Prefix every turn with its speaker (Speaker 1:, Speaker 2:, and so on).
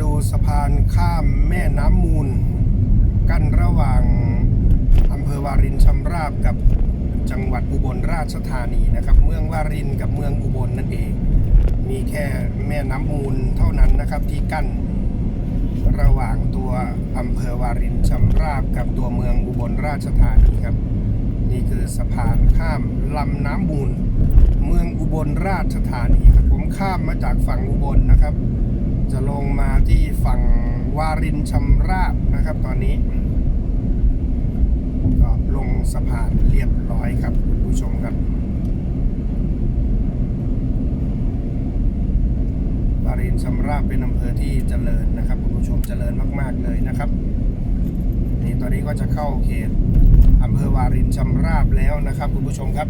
Speaker 1: ดูสะพานข้ามแม่น้ำมูล กั้นระหว่างอำเภอวารินชำราบกับจังหวัดอุบลราชธานีนะครับ เมืองวารินกับเมืองอุบลนั่นเอง มีแค่แม่น้ำมูลเท่านั้นนะครับที่กั้นระหว่างตัวอำเภอวารินชำราบกับตัวเมืองอุบลราชธานีครับ นี่คือสะพานข้ามลำน้ำมูล เมืองอุบลราชธานีครับผมข้ามมาจากฝั่งอุบลนะครับ จะลงมาที่ฝั่งวารินชำราบนะครับ ตอนนี้ ก็ลงสะพานเรียบร้อยครับคุณผู้ชมครับวารินชำราบเป็นอำเภอที่เจริญนะครับคุณผู้ชมเจริญมาก ๆ เลยนะครับนี่ตอนนี้ก็จะเข้าเขตอำเภอวารินชำราบแล้วนะครับคุณผู้ชมครับ